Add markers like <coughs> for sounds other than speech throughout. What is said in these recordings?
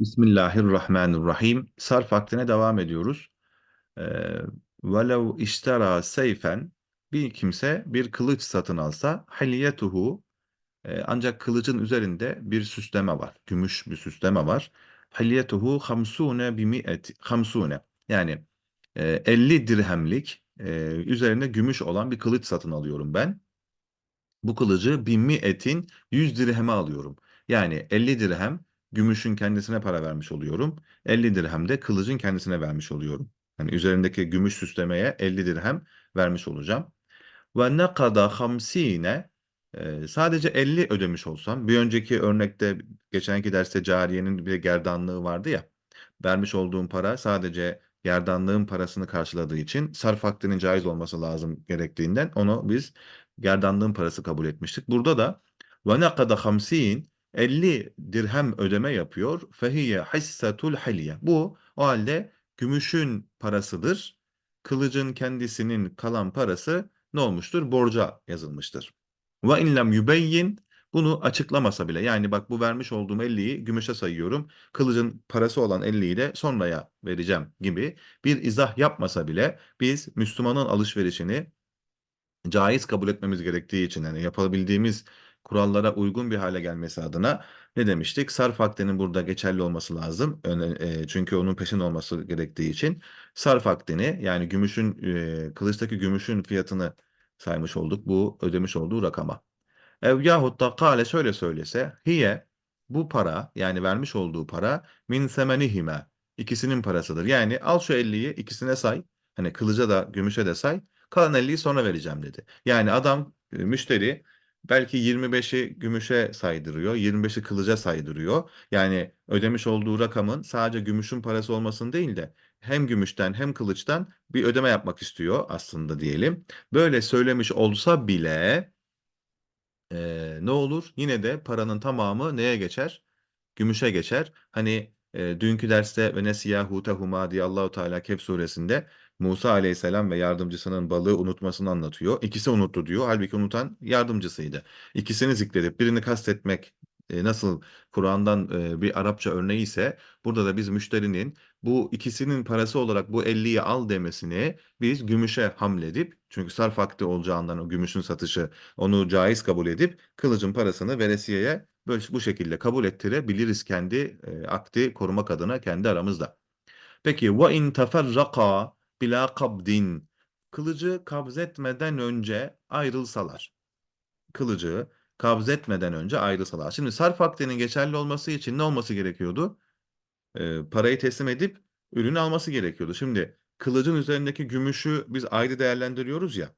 Bismillahirrahmanirrahim. Sarf vaktine devam ediyoruz. Ee, velev iştera seyfen bir kimse bir kılıç satın alsa haliyetuhu e, ancak kılıcın üzerinde bir süsleme var. Gümüş bir süsleme var. Haliyetuhu hamsune bi mi'et hamsune yani e, 50 dirhemlik e, üzerine gümüş olan bir kılıç satın alıyorum ben. Bu kılıcı bin etin 100 dirheme alıyorum. Yani 50 dirhem gümüşün kendisine para vermiş oluyorum. 50 dirhem de kılıcın kendisine vermiş oluyorum. Yani üzerindeki gümüş süslemeye 50 dirhem vermiş olacağım. Ve ne kadar hamsine sadece 50 ödemiş olsam bir önceki örnekte geçenki derste cariyenin bir gerdanlığı vardı ya vermiş olduğum para sadece gerdanlığın parasını karşıladığı için sarf hakkının caiz olması lazım gerektiğinden onu biz gerdanlığın parası kabul etmiştik. Burada da ve ne kadar hamsin 50 dirhem ödeme yapıyor. Fehiye hissetul haliye. Bu o halde gümüşün parasıdır. Kılıcın kendisinin kalan parası ne olmuştur? Borca yazılmıştır. Ve in lem yübeyyin bunu açıklamasa bile yani bak bu vermiş olduğum 50'yi gümüşe sayıyorum. Kılıcın parası olan 50'yi de sonraya vereceğim gibi bir izah yapmasa bile biz Müslümanın alışverişini caiz kabul etmemiz gerektiği için yani yapabildiğimiz kurallara uygun bir hale gelmesi adına ne demiştik? Sarf akdinin burada geçerli olması lazım. E, çünkü onun peşin olması gerektiği için sarf akdini yani gümüşün e, kılıçtaki gümüşün fiyatını saymış olduk bu ödemiş olduğu rakama. Ev yahut da kale şöyle söylese hiye bu para yani vermiş olduğu para min semenihime ikisinin parasıdır. Yani al şu 50'yi ikisine say. Hani kılıca da gümüşe de say. Kalan 50'yi sonra vereceğim dedi. Yani adam e, müşteri belki 25'i gümüşe saydırıyor, 25'i kılıca saydırıyor. Yani ödemiş olduğu rakamın sadece gümüşün parası olmasın değil de hem gümüşten hem kılıçtan bir ödeme yapmak istiyor aslında diyelim. Böyle söylemiş olsa bile e, ne olur? Yine de paranın tamamı neye geçer? Gümüşe geçer. Hani e, dünkü derste ve nesiyahutehuma diye Allahu Teala Kehf suresinde Musa Aleyhisselam ve yardımcısının balığı unutmasını anlatıyor. İkisi unuttu diyor. Halbuki unutan yardımcısıydı. İkisini zikredip birini kastetmek e, nasıl Kur'an'dan e, bir Arapça örneği ise burada da biz müşterinin bu ikisinin parası olarak bu 50'yi al demesini biz gümüşe hamledip çünkü sarf akdi olacağından o gümüşün satışı onu caiz kabul edip kılıcın parasını veresiyeye böyle bu şekilde kabul ettirebiliriz kendi e, akdi korumak adına kendi aramızda. Peki ve in teferraka bila kabdin kılıcı kabzetmeden önce ayrılsalar. Kılıcı kabzetmeden önce ayrılsalar. Şimdi sarf akdinin geçerli olması için ne olması gerekiyordu? Ee, parayı teslim edip ürünü alması gerekiyordu. Şimdi kılıcın üzerindeki gümüşü biz ayrı değerlendiriyoruz ya.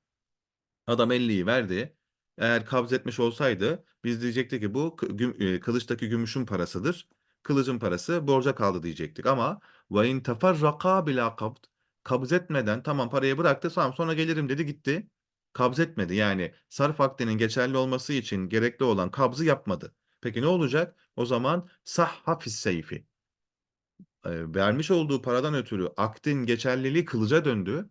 Adam 50'yi verdi. Eğer kabzetmiş olsaydı biz diyecektik ki bu e, kılıçtaki gümüşün parasıdır. Kılıcın parası borca kaldı diyecektik ama ve in teferraka bila kabd kabzetmeden tamam parayı bıraktı tamam sonra gelirim dedi gitti. Kabzetmedi yani sarf akdinin geçerli olması için gerekli olan kabzı yapmadı. Peki ne olacak? O zaman sahha fis seyfi. E, vermiş olduğu paradan ötürü akdin geçerliliği kılıca döndü.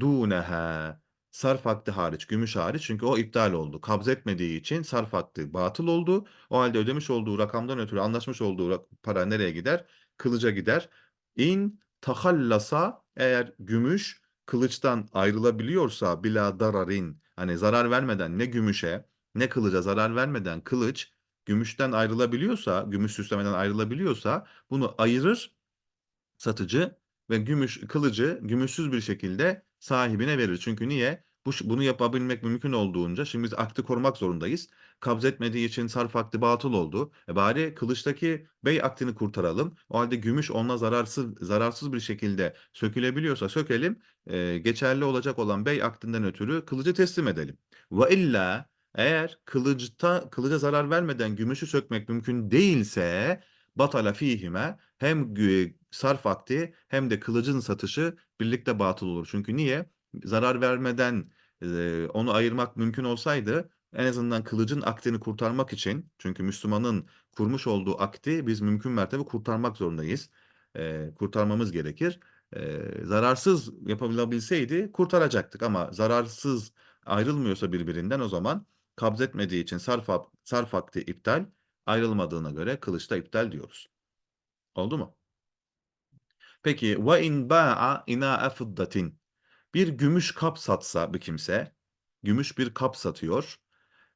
Duneha sarf akdi hariç, gümüş hariç çünkü o iptal oldu. Kabzetmediği için sarf akdi batıl oldu. O halde ödemiş olduğu rakamdan ötürü anlaşmış olduğu para nereye gider? Kılıca gider. İn tahallasa eğer gümüş kılıçtan ayrılabiliyorsa bila dararin hani zarar vermeden ne gümüşe ne kılıca zarar vermeden kılıç gümüşten ayrılabiliyorsa, gümüş süslemeden ayrılabiliyorsa bunu ayırır satıcı ve gümüş kılıcı gümüşsüz bir şekilde sahibine verir. Çünkü niye? Bu, bunu yapabilmek mümkün olduğunca şimdi biz akdi korumak zorundayız. Kabz etmediği için sarf akdi batıl oldu. E bari kılıçtaki bey akdini kurtaralım. O halde gümüş onunla zararsız zararsız bir şekilde sökülebiliyorsa sökelim. E, geçerli olacak olan bey akdinden ötürü kılıcı teslim edelim. Ve illa eğer kılıçta kılıca zarar vermeden gümüşü sökmek mümkün değilse batala fihime hem sarf akdi hem de kılıcın satışı birlikte batıl olur. Çünkü niye? Zarar vermeden onu ayırmak mümkün olsaydı en azından kılıcın akdini kurtarmak için çünkü Müslümanın kurmuş olduğu akdi biz mümkün mertebe kurtarmak zorundayız. Kurtarmamız gerekir. Zararsız yapabilseydi kurtaracaktık ama zararsız ayrılmıyorsa birbirinden o zaman kabzetmediği için sarf, sarf akdi iptal, ayrılmadığına göre kılıçta iptal diyoruz. Oldu mu? Peki ve in ba'a ina'a fiddatin. Bir gümüş kap satsa bir kimse, gümüş bir kap satıyor.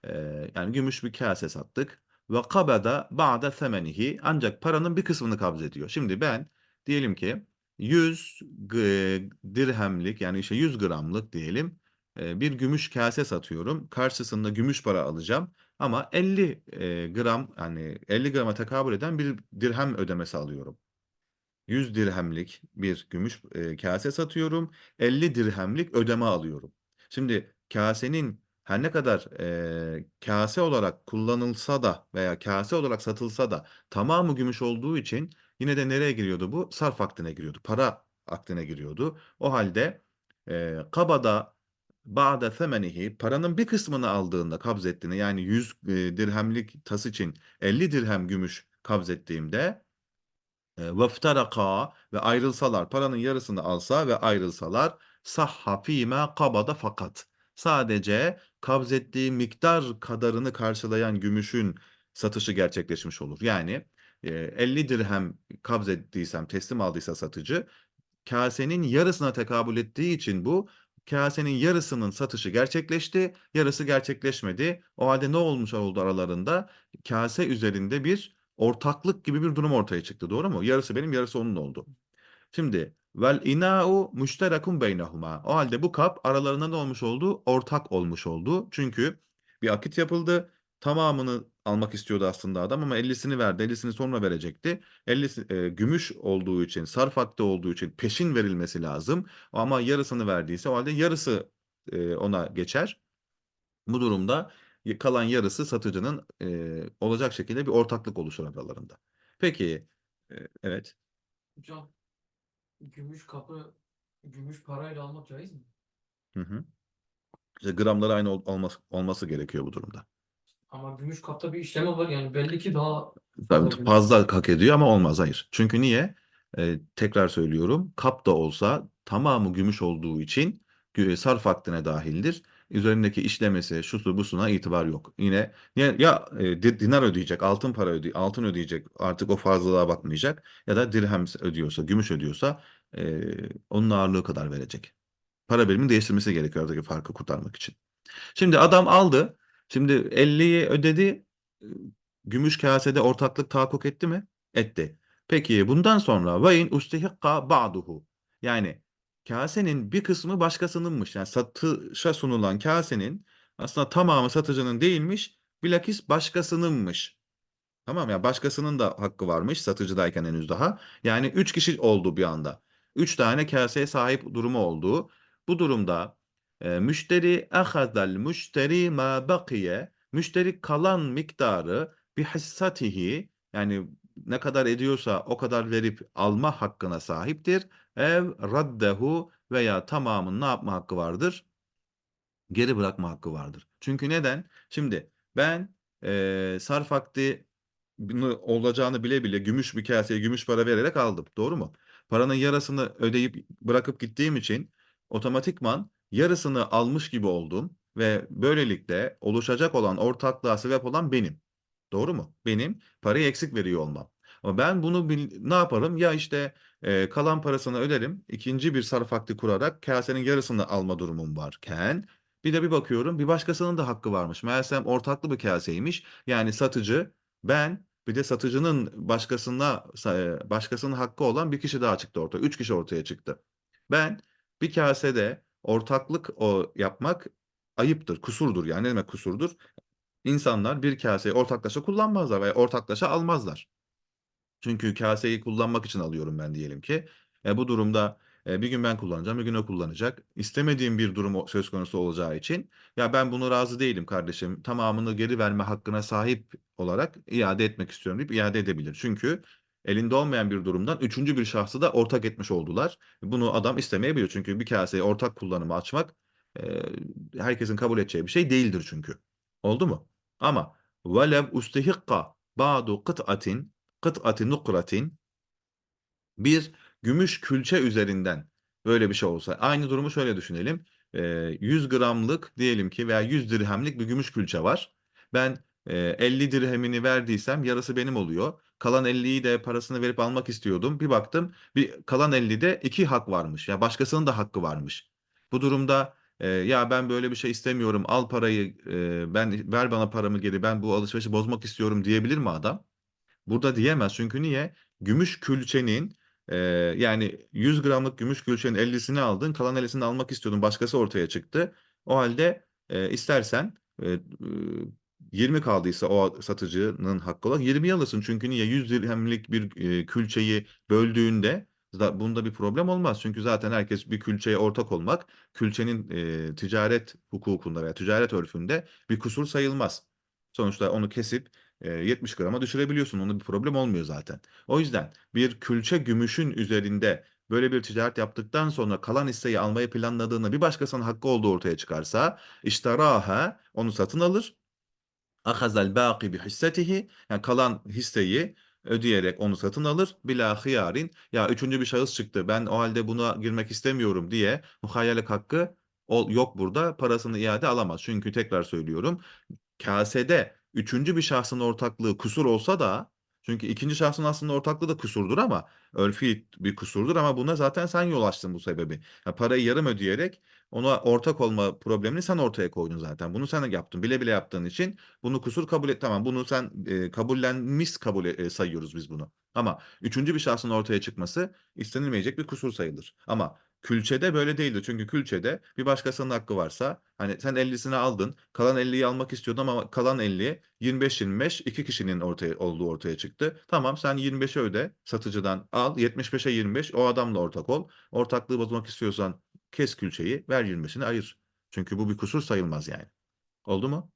Ee, yani gümüş bir kase sattık. Ve kabada ba'da semenihi ancak paranın bir kısmını kabz ediyor. Şimdi ben diyelim ki 100 g- dirhemlik yani işte 100 gramlık diyelim e, bir gümüş kase satıyorum. Karşısında gümüş para alacağım. Ama 50 e, gram yani 50 grama tekabül eden bir dirhem ödemesi alıyorum. 100 dirhemlik bir gümüş e, kase satıyorum. 50 dirhemlik ödeme alıyorum. Şimdi kasenin her ne kadar e, kase olarak kullanılsa da veya kase olarak satılsa da tamamı gümüş olduğu için yine de nereye giriyordu bu? Sarf akdine giriyordu. Para akdine giriyordu. O halde e, kabada ba'de semenihi paranın bir kısmını aldığında kabz ettiğinde yani 100 e, dirhemlik tas için 50 dirhem gümüş kabz ettiğimde vefteraka ve ayrılsalar paranın yarısını alsa ve ayrılsalar sahha fîmâ kabada fakat sadece kabz ettiği miktar kadarını karşılayan gümüşün satışı gerçekleşmiş olur. Yani e, 50 dirhem kabz ettiysem teslim aldıysa satıcı kasenin yarısına tekabül ettiği için bu kasenin yarısının satışı gerçekleşti, yarısı gerçekleşmedi. O halde ne olmuş oldu aralarında? Kase üzerinde bir ortaklık gibi bir durum ortaya çıktı. Doğru mu? Yarısı benim, yarısı onun oldu. Şimdi vel ina'u müşterakun beynehuma. O halde bu kap aralarında ne olmuş oldu? Ortak olmuş oldu. Çünkü bir akit yapıldı. Tamamını almak istiyordu aslında adam ama 50'sini verdi. 50'sini sonra verecekti. 50'si e, gümüş olduğu için, sarf hakkı olduğu için peşin verilmesi lazım. Ama yarısını verdiyse o halde yarısı e, ona geçer. Bu durumda kalan yarısı satıcının e, olacak şekilde bir ortaklık oluşur aralarında. Peki, e, evet. Hocam gümüş kapı gümüş parayla almak caiz mi? Hı hı. İşte gramları aynı ol- olması, olması gerekiyor bu durumda. Ama gümüş kapta bir işlemi var yani belli ki daha Tabii gümüş. fazla hak ediyor ama olmaz hayır. Çünkü niye? Ee, tekrar söylüyorum. Kap da olsa tamamı gümüş olduğu için gü- sarf hakkına dahildir. Üzerindeki işlemesi, şusu busuna itibar yok. Yine ya, ya e, di- dinar ödeyecek, altın para ödeyecek, altın ödeyecek artık o fazlalığa bakmayacak. Ya da dirhem ödüyorsa, gümüş ödüyorsa e, onun ağırlığı kadar verecek. Para birimini değiştirmesi gerekiyor aradaki farkı kurtarmak için. Şimdi adam aldı. Şimdi 50'yi ödedi. Gümüş kasede ortaklık tahakkuk etti mi? Etti. Peki bundan sonra ve in ustehikka ba'duhu. Yani kasenin bir kısmı başkasınınmış. Yani satışa sunulan kasenin aslında tamamı satıcının değilmiş, bilakis başkasınınmış. Tamam ya başkasının da hakkı varmış satıcıdayken henüz daha. Yani 3 kişi oldu bir anda. 3 tane kaseye sahip durumu oldu. Bu durumda e, müşteri ahazal müşteri ma bakiye müşteri kalan miktarı bir hissatihi yani ne kadar ediyorsa o kadar verip alma hakkına sahiptir. Ev raddehu veya tamamını ne yapma hakkı vardır? Geri bırakma hakkı vardır. Çünkü neden? Şimdi ben e, sarf bunu olacağını bile bile gümüş bir kaseye gümüş para vererek aldım. Doğru mu? Paranın yarısını ödeyip bırakıp gittiğim için otomatikman yarısını almış gibi oldum ve böylelikle oluşacak olan ortaklığa sebep olan benim. Doğru mu? Benim parayı eksik veriyor olmam. Ama ben bunu bil- ne yaparım? Ya işte e, kalan parasını öderim. ikinci bir sarf vakti kurarak kasenin yarısını alma durumum varken bir de bir bakıyorum bir başkasının da hakkı varmış. Meğersem ortaklı bir kaseymiş. Yani satıcı ben bir de satıcının başkasına sa- başkasının hakkı olan bir kişi daha çıktı ortaya. Üç kişi ortaya çıktı. Ben bir kasede ortaklık o yapmak ayıptır, kusurdur. Yani ne demek kusurdur? İnsanlar bir kaseyi ortaklaşa kullanmazlar veya ortaklaşa almazlar. Çünkü kaseyi kullanmak için alıyorum ben diyelim ki. E, bu durumda e, bir gün ben kullanacağım, bir gün o kullanacak. İstemediğim bir durum söz konusu olacağı için ya ben bunu razı değilim kardeşim. Tamamını geri verme hakkına sahip olarak iade etmek istiyorum deyip iade edebilir. Çünkü elinde olmayan bir durumdan üçüncü bir şahsı da ortak etmiş oldular. Bunu adam istemeyebilir. Çünkü bir kaseyi ortak kullanıma açmak e, herkesin kabul edeceği bir şey değildir çünkü. Oldu mu? Ama velev ustehikka ba'du kıt'atin kıt'ati nukratin bir gümüş külçe üzerinden böyle bir şey olsa aynı durumu şöyle düşünelim. Ee, 100 gramlık diyelim ki veya 100 dirhemlik bir gümüş külçe var. Ben e, 50 dirhemini verdiysem yarısı benim oluyor. Kalan 50'yi de parasını verip almak istiyordum. Bir baktım bir kalan 50'de iki hak varmış. Ya başkasının da hakkı varmış. Bu durumda ya ben böyle bir şey istemiyorum. Al parayı ben ver bana paramı geri. Ben bu alışverişi bozmak istiyorum diyebilir mi adam? Burada diyemez. Çünkü niye? Gümüş külçenin e, yani 100 gramlık gümüş külçenin 50'sini aldın. Kalan 50'sini almak istiyordun. Başkası ortaya çıktı. O halde e, istersen e, e, 20 kaldıysa o satıcının hakkı olan 20'yi alırsın. Çünkü niye? 100 dirhemlik bir e, külçeyi böldüğünde da- bunda bir problem olmaz. Çünkü zaten herkes bir külçeye ortak olmak külçenin e, ticaret hukukunda veya ticaret örfünde bir kusur sayılmaz. Sonuçta onu kesip e, 70 grama düşürebiliyorsun. Onda bir problem olmuyor zaten. O yüzden bir külçe gümüşün üzerinde böyle bir ticaret yaptıktan sonra kalan hisseyi almayı planladığını bir başkasının hakkı olduğu ortaya çıkarsa iştaraha onu satın alır. Ahazel baqi bi hissetihi yani kalan hisseyi ödeyerek onu satın alır. Bila hiyarin ya üçüncü bir şahıs çıktı ben o halde buna girmek istemiyorum diye muhayyerlik hakkı yok burada parasını iade alamaz. Çünkü tekrar söylüyorum kasede üçüncü bir şahsın ortaklığı kusur olsa da çünkü ikinci şahsın aslında ortaklığı da kusurdur ama örfi bir kusurdur ama buna zaten sen yol açtın bu sebebi. Ya parayı yarım ödeyerek ona ortak olma problemini sen ortaya koydun zaten. Bunu sen yaptın. Bile bile yaptığın için bunu kusur kabul et. Tamam bunu sen e, kabullenmiş kabul e, sayıyoruz biz bunu. Ama üçüncü bir şahsın ortaya çıkması istenilmeyecek bir kusur sayılır. Ama Külçede böyle değildi. Çünkü külçede bir başkasının hakkı varsa hani sen 50'sini aldın. Kalan 50'yi almak istiyordun ama kalan 50 25-25 iki kişinin ortaya olduğu ortaya çıktı. Tamam sen 25'e öde satıcıdan al 75'e 25 o adamla ortak ol. Ortaklığı bozmak istiyorsan kes külçeyi ver 25'ini ayır. Çünkü bu bir kusur sayılmaz yani. Oldu mu?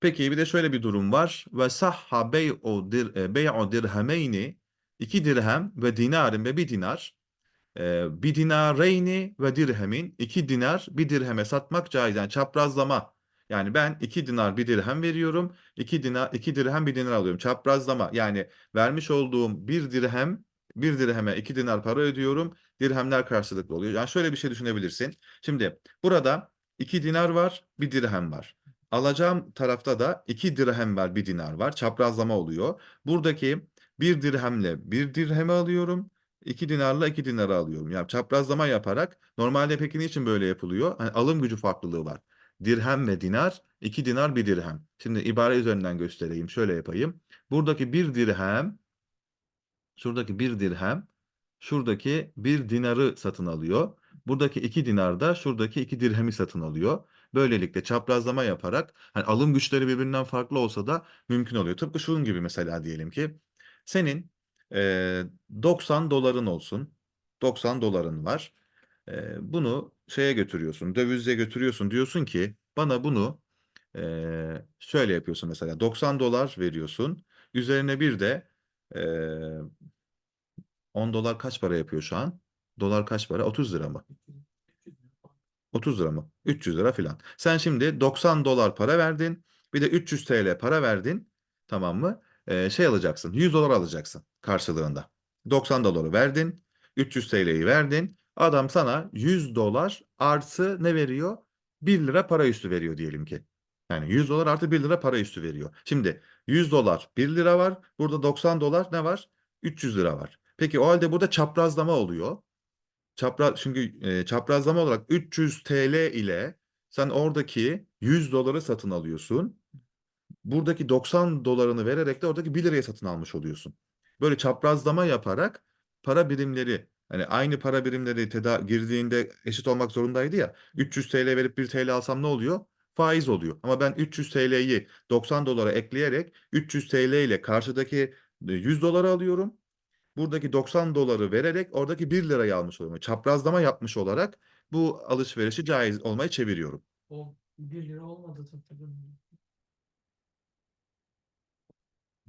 Peki bir de şöyle bir durum var. Ve sahha bey'u e, dirhemeyni iki dirhem ve dinarin ve bir dinar e, bir dinareyni ve dirhemin iki dinar bir dirheme satmak caiz. Yani çaprazlama. Yani ben iki dinar bir dirhem veriyorum. iki dinar iki dirhem bir dinar alıyorum. Çaprazlama. Yani vermiş olduğum bir dirhem bir dirheme iki dinar para ödüyorum. Dirhemler karşılıklı oluyor. Yani şöyle bir şey düşünebilirsin. Şimdi burada iki dinar var, bir dirhem var. Alacağım tarafta da iki dirhem var, bir dinar var. Çaprazlama oluyor. Buradaki bir dirhemle bir dirhemi alıyorum. 2 dinarla 2 dinarı alıyorum. Yani çaprazlama yaparak normalde peki niçin böyle yapılıyor? Hani alım gücü farklılığı var. Dirhem ve dinar, 2 dinar bir dirhem. Şimdi ibare üzerinden göstereyim. Şöyle yapayım. Buradaki bir dirhem, şuradaki bir dirhem, şuradaki bir dinarı satın alıyor. Buradaki 2 dinar da şuradaki 2 dirhemi satın alıyor. Böylelikle çaprazlama yaparak hani alım güçleri birbirinden farklı olsa da mümkün oluyor. Tıpkı şunun gibi mesela diyelim ki senin eee, 90 doların olsun. 90 doların var. Eee, bunu şeye götürüyorsun, dövize götürüyorsun. Diyorsun ki bana bunu eee, şöyle yapıyorsun mesela 90 dolar veriyorsun. Üzerine bir de eee 10 dolar kaç para yapıyor şu an? Dolar kaç para? 30 lira mı? 30 lira mı? 300 lira filan. Sen şimdi 90 dolar para verdin. Bir de 300 TL para verdin. Tamam mı? Şey alacaksın. 100 dolar alacaksın karşılığında. 90 doları verdin. 300 TL'yi verdin. Adam sana 100 dolar artı ne veriyor? 1 lira para üstü veriyor diyelim ki. Yani 100 dolar artı 1 lira para üstü veriyor. Şimdi 100 dolar 1 lira var. Burada 90 dolar ne var? 300 lira var. Peki o halde burada çaprazlama oluyor. Çapraz çünkü e, çaprazlama olarak 300 TL ile sen oradaki 100 doları satın alıyorsun. Buradaki 90 dolarını vererek de oradaki 1 liraya satın almış oluyorsun. Böyle çaprazlama yaparak para birimleri hani aynı para birimleri teda girdiğinde eşit olmak zorundaydı ya. 300 TL verip 1 TL alsam ne oluyor? Faiz oluyor. Ama ben 300 TL'yi 90 dolara ekleyerek 300 TL ile karşıdaki e, 100 doları alıyorum buradaki 90 doları vererek oradaki 1 lirayı almış oluyorum. Çaprazlama yapmış olarak bu alışverişi caiz olmayı çeviriyorum. O 1 lira olmadı tabii.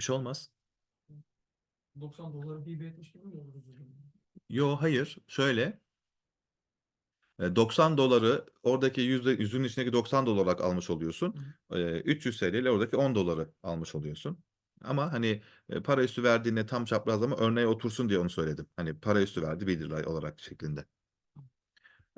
Bir şey olmaz. 90 doları bir etmiş gibi mi olur üzerinde? Yo hayır. Şöyle. e, 90 doları oradaki yüzde yüzün içindeki 90 dolar olarak almış oluyorsun. E, 300 TL ile oradaki 10 doları almış oluyorsun. Ama hani e, para üstü verdiğinde tam çaprazlama örneğe otursun diye onu söyledim. Hani para üstü verdi 1 lira olarak şeklinde.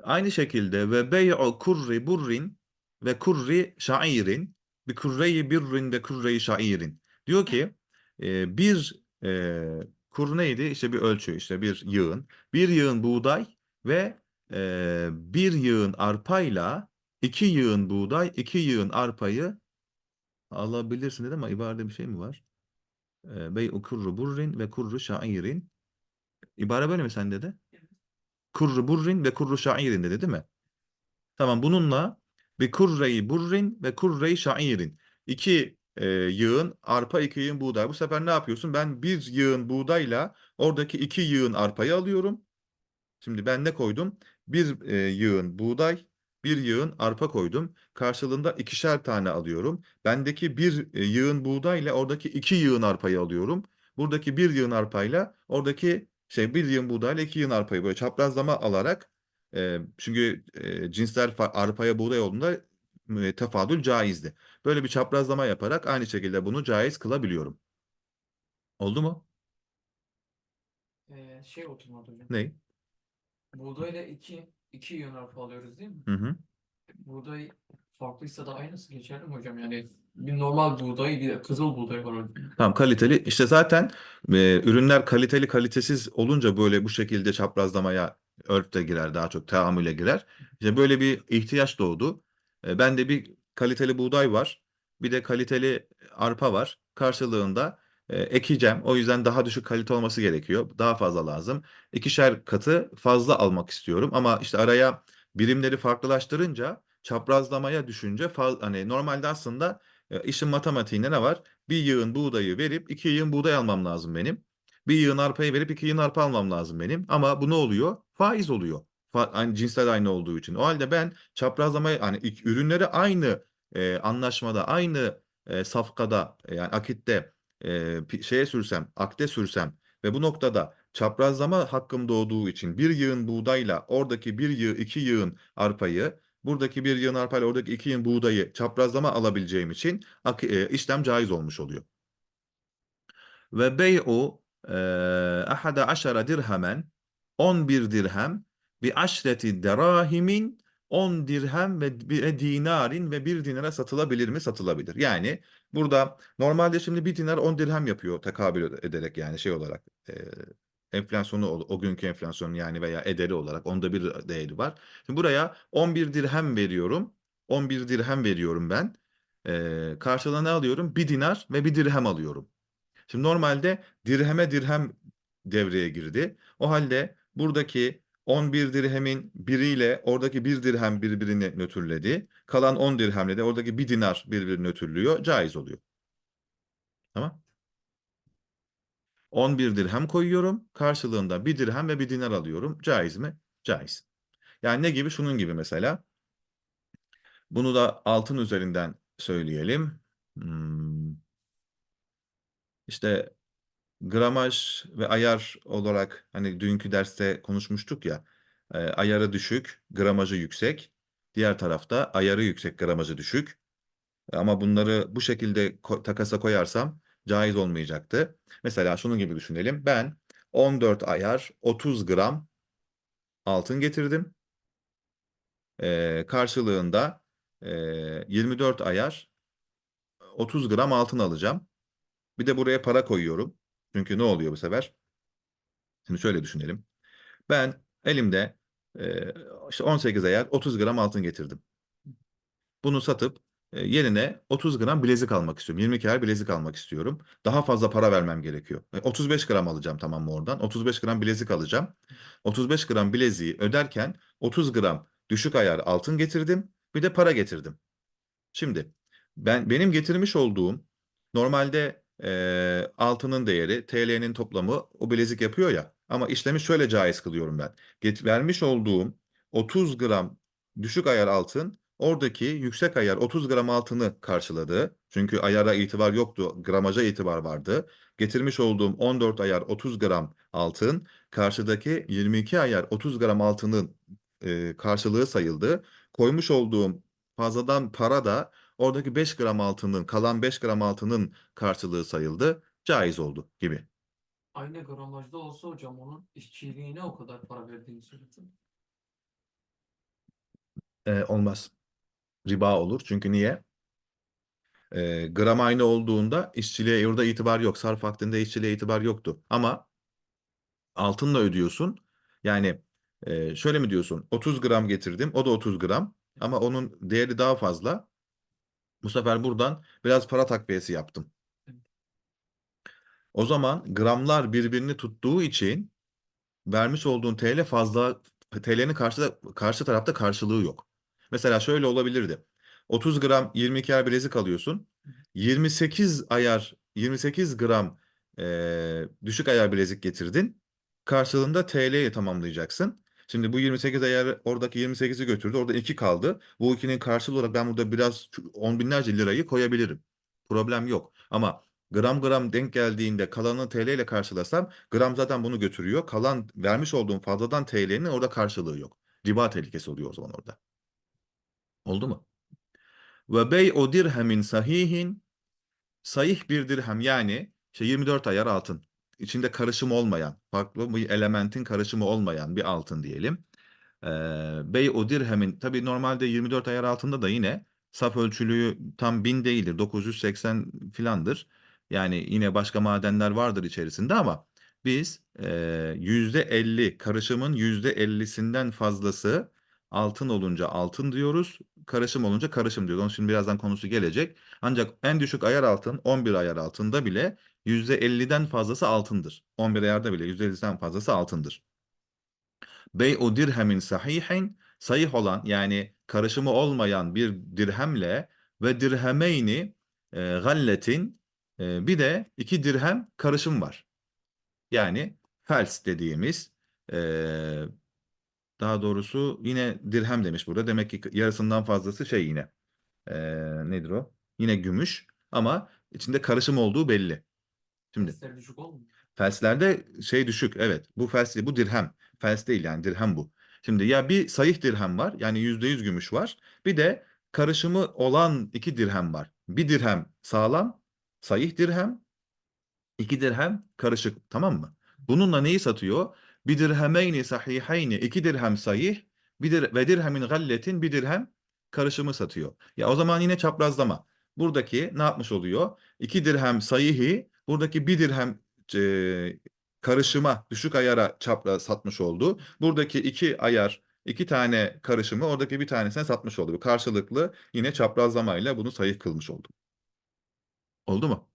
Aynı şekilde ve bey'u kurri burrin ve kurri şairin bi kurreyi birrin ve kurreyi şairin. Diyor ki e, bir e, kur neydi? İşte bir ölçü, işte bir yığın. Bir yığın buğday ve e, bir yığın arpayla iki yığın buğday, iki yığın arpayı alabilirsin dedi ama ibarede bir şey mi var? Bey kurru burrin ve kurru şairin. İbare böyle mi sende de? Kurru burrin ve kurru şairin dedi değil mi? Tamam bununla bir kurreyi burrin ve kurreyi şairin. İki e, yığın arpa, iki yığın buğday. Bu sefer ne yapıyorsun? Ben bir yığın buğdayla oradaki iki yığın arpayı alıyorum. Şimdi ben ne koydum? Bir e, yığın buğday, bir yığın arpa koydum. Karşılığında ikişer tane alıyorum. Bendeki bir e, yığın buğdayla oradaki iki yığın arpayı alıyorum. Buradaki bir yığın arpayla oradaki şey bir yığın buğdayla iki yığın arpayı böyle çaprazlama alarak e, çünkü e, cinsler arpaya buğday olduğunda e, tefadül caizdi. Böyle bir çaprazlama yaparak aynı şekilde bunu caiz kılabiliyorum. Oldu mu? Ee, şey oturmadı hocam. Ne? Buğdayla iki, iki yığın arpa alıyoruz değil mi? Hı hı. Buğday farklıysa da aynısı geçerli mi hocam? Yani bir normal buğday bir de kızıl buğday var orada. Tamam kaliteli. İşte zaten e, ürünler kaliteli kalitesiz olunca böyle bu şekilde çaprazlamaya örf de girer daha çok tahammüle girer. İşte böyle bir ihtiyaç doğdu. E, bende bir kaliteli buğday var. Bir de kaliteli arpa var. Karşılığında e, ekeceğim. O yüzden daha düşük kalite olması gerekiyor. Daha fazla lazım. İkişer katı fazla almak istiyorum. Ama işte araya birimleri farklılaştırınca çaprazlamaya düşünce faz- hani normalde aslında e, işin matematiğinde ne var? Bir yığın buğdayı verip iki yığın buğday almam lazım benim. Bir yığın arpayı verip iki yığın arpa almam lazım benim. Ama bu ne oluyor? Faiz oluyor. Fa aynı cinsler aynı olduğu için. O halde ben çaprazlamayı hani ürünleri aynı e, anlaşmada, aynı e, safkada yani akitte e, şeye sürsem, akde sürsem ve bu noktada çaprazlama hakkım doğduğu için bir yığın buğdayla oradaki bir yığ, iki yığın arpayı buradaki bir yığın arpayla oradaki iki yığın buğdayı çaprazlama alabileceğim için e, işlem caiz olmuş oluyor. Ve bey'u ahada aşara dirhemen 11 dirhem bi aşreti derahimin 10 dirhem ve bir dinarin ve bir dinara satılabilir mi? Satılabilir. Yani burada normalde şimdi bir dinar 10 dirhem yapıyor tekabül ederek yani şey olarak e, enflasyonu o, günkü enflasyon yani veya ederi olarak onda bir değeri var. Şimdi buraya 11 dirhem veriyorum. 11 dirhem veriyorum ben. E, karşılığında ne alıyorum? Bir dinar ve bir dirhem alıyorum. Şimdi normalde dirheme dirhem devreye girdi. O halde buradaki 11 dirhemin biriyle oradaki bir dirhem birbirini nötrledi. Kalan 10 dirhemle de oradaki bir dinar birbirini nötrlüyor. Caiz oluyor. Tamam. 11 dirhem koyuyorum. Karşılığında bir dirhem ve bir dinar alıyorum. Caiz mi? Caiz. Yani ne gibi? Şunun gibi mesela. Bunu da altın üzerinden söyleyelim. Hmm. İşte gramaj ve ayar olarak hani dünkü derste konuşmuştuk ya e, ayarı düşük, gramajı yüksek. Diğer tarafta ayarı yüksek, gramajı düşük. Ama bunları bu şekilde takasa koyarsam caiz olmayacaktı. Mesela şunun gibi düşünelim. Ben 14 ayar 30 gram altın getirdim. E, karşılığında e, 24 ayar 30 gram altın alacağım. Bir de buraya para koyuyorum. Çünkü ne oluyor bu sefer? Şimdi şöyle düşünelim. Ben elimde e, işte 18 ayar 30 gram altın getirdim. Bunu satıp e, yerine 30 gram bilezik almak istiyorum. 22 ayar bilezik almak istiyorum. Daha fazla para vermem gerekiyor. E, 35 gram alacağım tamam mı oradan? 35 gram bilezik alacağım. 35 gram bileziği öderken 30 gram düşük ayar altın getirdim. Bir de para getirdim. Şimdi ben benim getirmiş olduğum normalde e, altının değeri TL'nin toplamı o bilezik yapıyor ya ama işlemi şöyle caiz kılıyorum ben. Get, vermiş olduğum 30 gram düşük ayar altın oradaki yüksek ayar 30 gram altını karşıladı. Çünkü ayara itibar yoktu, gramaja itibar vardı. Getirmiş olduğum 14 ayar 30 gram altın karşıdaki 22 ayar 30 gram altının e, karşılığı sayıldı. Koymuş olduğum fazladan para da oradaki 5 gram altının, kalan 5 gram altının karşılığı sayıldı. Caiz oldu gibi. Aynı gramajda olsa hocam onun işçiliğine o kadar para verdiğini söyledin. Ee, olmaz. Riba olur. Çünkü niye? E, gram aynı olduğunda işçiliğe orada itibar yok. Sarf vaktinde işçiliğe itibar yoktu. Ama altınla ödüyorsun. Yani e, şöyle mi diyorsun? 30 gram getirdim. O da 30 gram. Ama onun değeri daha fazla. Bu sefer buradan biraz para takviyesi yaptım. O zaman gramlar birbirini tuttuğu için vermiş olduğun TL fazla TL'nin karşı karşı tarafta karşılığı yok. Mesela şöyle olabilirdi. 30 gram 22 ayar bilezik alıyorsun. 28 ayar 28 gram eee, düşük ayar bilezik getirdin. Karşılığında TL'ye tamamlayacaksın. Şimdi bu 28 ayar oradaki 28'i götürdü. Orada 2 kaldı. Bu ikinin karşılığı olarak ben burada biraz on binlerce lirayı koyabilirim. Problem yok. Ama gram gram denk geldiğinde kalanını TL ile karşılasam gram zaten bunu götürüyor. Kalan vermiş olduğum fazladan TL'nin orada karşılığı yok. Riba tehlikesi oluyor o zaman orada. Oldu mu? Ve bey'u dirhemin sahihin sahih bir dirhem yani işte 24 ayar altın. İçinde karışım olmayan, farklı bir elementin karışımı olmayan bir altın diyelim. Ee, bey'u dirhemin tabii normalde 24 ayar altında da yine saf ölçülüğü tam 1000 değildir. 980 filandır. Yani yine başka madenler vardır içerisinde ama biz e, %50 karışımın %50'sinden fazlası altın olunca altın diyoruz. Karışım olunca karışım diyoruz. Onun için birazdan konusu gelecek. Ancak en düşük ayar altın 11 ayar altında bile %50'den fazlası altındır. 11 ayarda bile %50'den fazlası altındır. Bey'u dirhemin sahihin sahih olan yani karışımı olmayan bir dirhemle ve dirhemeyni e, galletin e, bir de iki dirhem karışım var. Yani fels dediğimiz e, daha doğrusu yine dirhem demiş burada. Demek ki yarısından fazlası şey yine e, nedir o? Yine gümüş ama içinde karışım olduğu belli. Şimdi Sesler düşük olmuyor. Felslerde şey düşük evet. Bu fels bu dirhem. Fels değil yani dirhem bu. Şimdi ya bir sayih dirhem var yani yüzde yüz gümüş var. Bir de karışımı olan iki dirhem var. Bir dirhem sağlam sayih dirhem. iki dirhem karışık tamam mı? Bununla neyi satıyor? Bir dirhemeyni sahiheyni iki dirhem sayih bir dir ve dirhemin galletin bir dirhem karışımı satıyor. Ya o zaman yine çaprazlama. Buradaki ne yapmış oluyor? İki dirhem sahihi buradaki bir dirhem e, karışıma düşük ayara çapra satmış oldu. Buradaki iki ayar iki tane karışımı oradaki bir tanesine satmış oldu. Karşılıklı yine çaprazlamayla bunu sayı kılmış oldu. Oldu mu?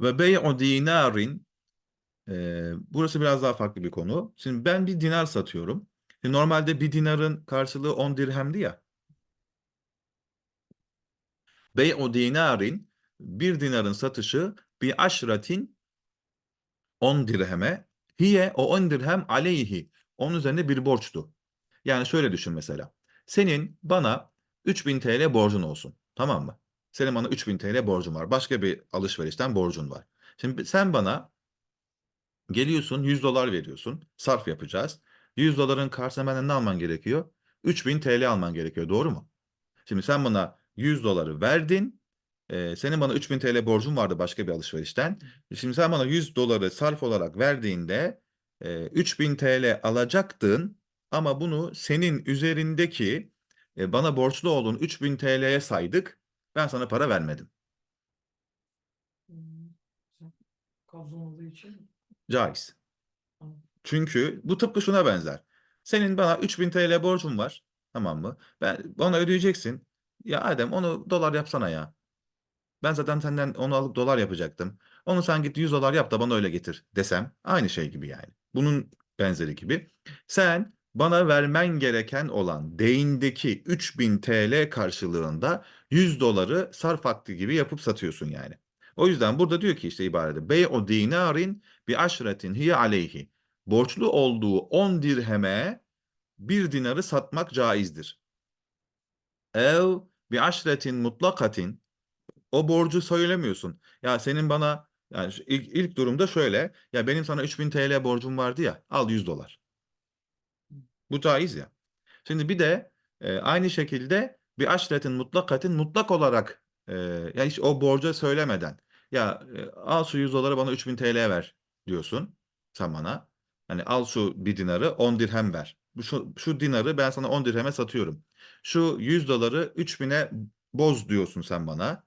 Ve bey'u dinarin e, burası biraz daha farklı bir konu. Şimdi ben bir dinar satıyorum. Şimdi normalde bir dinarın karşılığı 10 dirhemdi ya. Bey'u dinarin bir dinarın satışı bir aşratin 10 dirheme hiye o 10 dirhem aleyhi onun üzerinde bir borçtu. Yani şöyle düşün mesela. Senin bana 3000 TL borcun olsun. Tamam mı? Senin bana 3000 TL borcun var. Başka bir alışverişten borcun var. Şimdi sen bana geliyorsun 100 dolar veriyorsun. Sarf yapacağız. 100 doların karşısına benden ne alman gerekiyor? 3000 TL alman gerekiyor. Doğru mu? Şimdi sen bana 100 doları verdin. Ee, senin bana 3000 TL borcun vardı başka bir alışverişten. Şimdi sen bana 100 doları sarf olarak verdiğinde e, 3000 TL alacaktın ama bunu senin üzerindeki e, bana borçlu olduğun 3000 TL'ye saydık. Ben sana para vermedim. Hmm, olduğu için Caiz. Çünkü bu tıpkı şuna benzer. Senin bana 3000 TL borcun var. Tamam mı? Ben bana ödeyeceksin. Ya Adem onu dolar yapsana ya. Ben zaten senden onu alıp dolar yapacaktım. Onu sen git 100 dolar yap da bana öyle getir desem aynı şey gibi yani. Bunun benzeri gibi. Sen bana vermen gereken olan değindeki 3000 TL karşılığında 100 doları sarf hakkı gibi yapıp satıyorsun yani. O yüzden burada diyor ki işte ibarede bey'u dinarin bi aşretin hiye aleyhi. Borçlu olduğu 10 dirheme bir dinarı satmak caizdir. Ev bi aşretin mutlakatin o borcu söylemiyorsun. Ya senin bana yani ilk, ilk durumda şöyle. Ya benim sana 3000 TL borcum vardı ya. Al 100 dolar. Bu caiz ya. Şimdi bir de e, aynı şekilde bir aşretin mutlakatin mutlak olarak e, yani hiç o borca söylemeden ya e, al şu 100 doları bana 3000 TL ver diyorsun sen bana. Hani al şu bir dinarı 10 dirhem ver. Bu şu, şu dinarı ben sana 10 dirheme satıyorum. Şu 100 doları 3000'e boz diyorsun sen bana.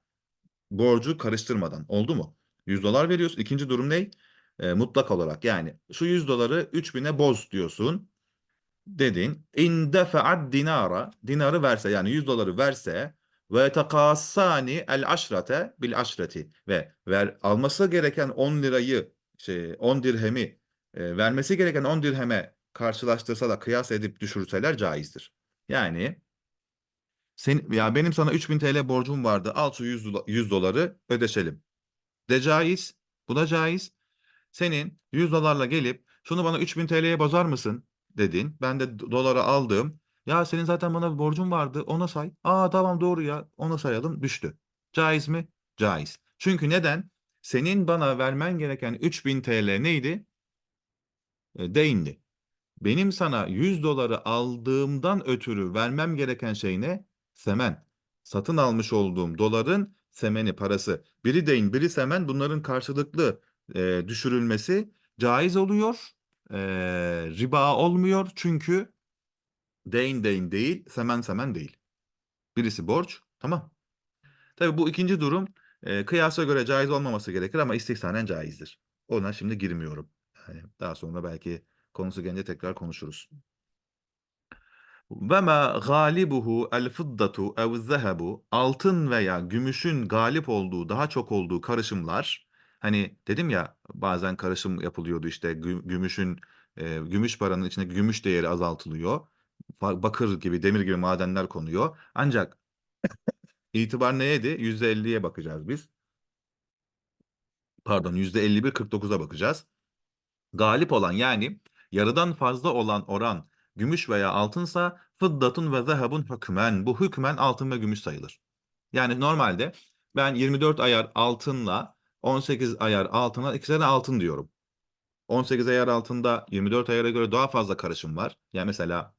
Borcu karıştırmadan. Oldu mu? 100 dolar veriyorsun. İkinci durum ne? E, mutlak olarak yani şu 100 doları 3000'e boz diyorsun. Dedin. İn defa'at dinara. Dinarı verse yani 100 doları verse ve takassani el aşrate bil aşreti ve ver alması gereken 10 lirayı şey 10 dirhemi e, vermesi gereken 10 dirheme karşılaştırsa da kıyas edip düşürseler caizdir. Yani sen, ya benim sana 3000 TL borcum vardı. Al şu 100, dola- 100 doları ödeşelim. De caiz. Bu da caiz. Senin 100 dolarla gelip şunu bana 3000 TL'ye bozar mısın dedin. Ben de do- doları aldım. Ya senin zaten bana bir borcun vardı. Ona say. Aa tamam doğru ya. Ona sayalım. Düştü. Caiz mi? Caiz. Çünkü neden? Senin bana vermen gereken 3000 TL neydi? E, değindi. Benim sana 100 doları aldığımdan ötürü vermem gereken şey ne? Semen. Satın almış olduğum doların semeni, parası. Biri deyin, biri semen. Bunların karşılıklı e, düşürülmesi caiz oluyor. E, riba olmuyor çünkü deyin deyin değil, semen semen değil. Birisi borç, tamam. Tabii bu ikinci durum e, kıyasa göre caiz olmaması gerekir ama istihsanen caizdir. Ona şimdi girmiyorum. Yani daha sonra belki konusu gelince tekrar konuşuruz. Ve ma galibuhu el fıddatu ev zehebu altın veya gümüşün galip olduğu daha çok olduğu karışımlar hani dedim ya bazen karışım yapılıyordu işte gü- gümüşün e, gümüş paranın içine gümüş değeri azaltılıyor. Bakır gibi demir gibi madenler konuyor. Ancak <coughs> itibar neydi? %50'ye bakacağız biz. Pardon %51 49'a bakacağız. Galip olan yani yarıdan fazla olan oran gümüş veya altınsa fıddatun ve zehabun hükmen. Bu hükmen altın ve gümüş sayılır. Yani normalde ben 24 ayar altınla 18 ayar altına ikisine altın diyorum. 18 ayar altında 24 ayara göre daha fazla karışım var. Yani mesela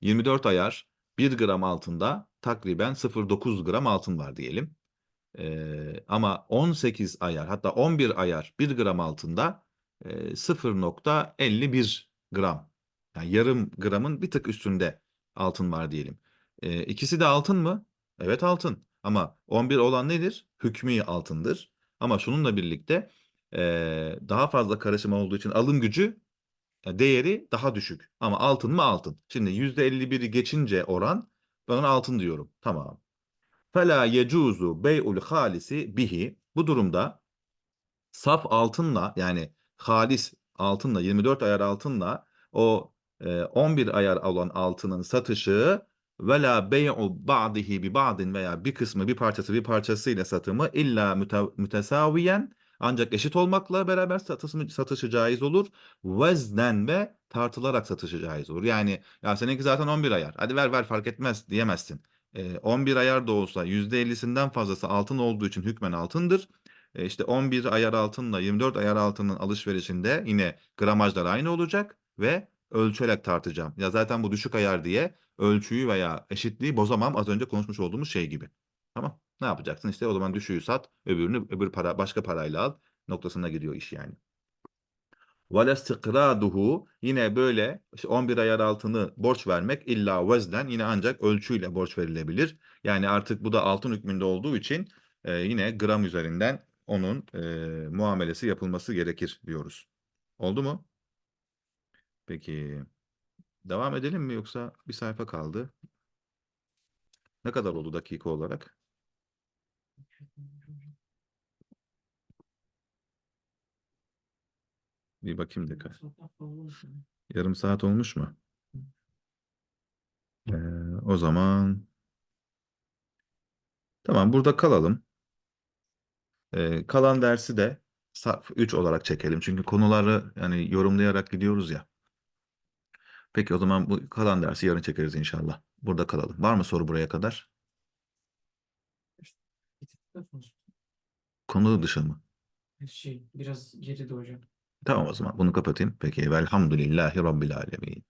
24 ayar 1 gram altında takriben 0.9 gram altın var diyelim. Ee, ama 18 ayar hatta 11 ayar 1 gram altında e, 0.51 gram. Yani yarım gramın bir tık üstünde altın var diyelim. Ee, ikisi de altın mı? Evet altın. Ama 11 olan nedir? Hükmü altındır. Ama şununla birlikte e, daha fazla karışım olduğu için alım gücü e, değeri daha düşük. Ama altın mı altın. Şimdi %51'i geçince oran ben ona altın diyorum. Tamam. Fela yecuzu bey'ul halisi bihi. Bu durumda saf altınla yani halis altınla 24 ayar altınla o e, 11 ayar olan altının satışı ve la bey'u ba'dihi bi ba'din veya bir kısmı bir parçası bir parçasıyla satımı illa müte- mütesaviyen ancak eşit olmakla beraber satışı, satışı caiz olur. Veznen ve tartılarak satışı caiz olur. Yani ya seninki zaten 11 ayar. Hadi ver ver fark etmez diyemezsin. E, 11 ayar da olsa %50'sinden fazlası altın olduğu için hükmen altındır. E, işte 11 ayar altınla 24 ayar altının alışverişinde yine gramajlar aynı olacak ve ölçerek tartacağım. Ya zaten bu düşük ayar diye ölçüyü veya eşitliği bozamam az önce konuşmuş olduğumuz şey gibi. Tamam. Ne yapacaksın? İşte o zaman düşüğü sat, öbürünü öbür para başka parayla al noktasına gidiyor iş yani. Velestikraduhu yine böyle işte 11 ayar altını borç vermek illa vezden yine ancak ölçüyle borç verilebilir. Yani artık bu da altın hükmünde olduğu için e, yine gram üzerinden onun e, muamelesi yapılması gerekir diyoruz. Oldu mu? Peki devam edelim mi yoksa bir sayfa kaldı? Ne kadar oldu dakika olarak? Bir bakayım dakika. Yarım saat olmuş mu? Ee, o zaman tamam burada kalalım. Ee, kalan dersi de saf 3 olarak çekelim. Çünkü konuları yani yorumlayarak gidiyoruz ya. Peki o zaman bu kalan dersi yarın çekeriz inşallah. Burada kalalım. Var mı soru buraya kadar? Konu dışı mı? Şey biraz geride hocam. Tamam o zaman bunu kapatayım. Peki velhamdülillahi rabbil alemin.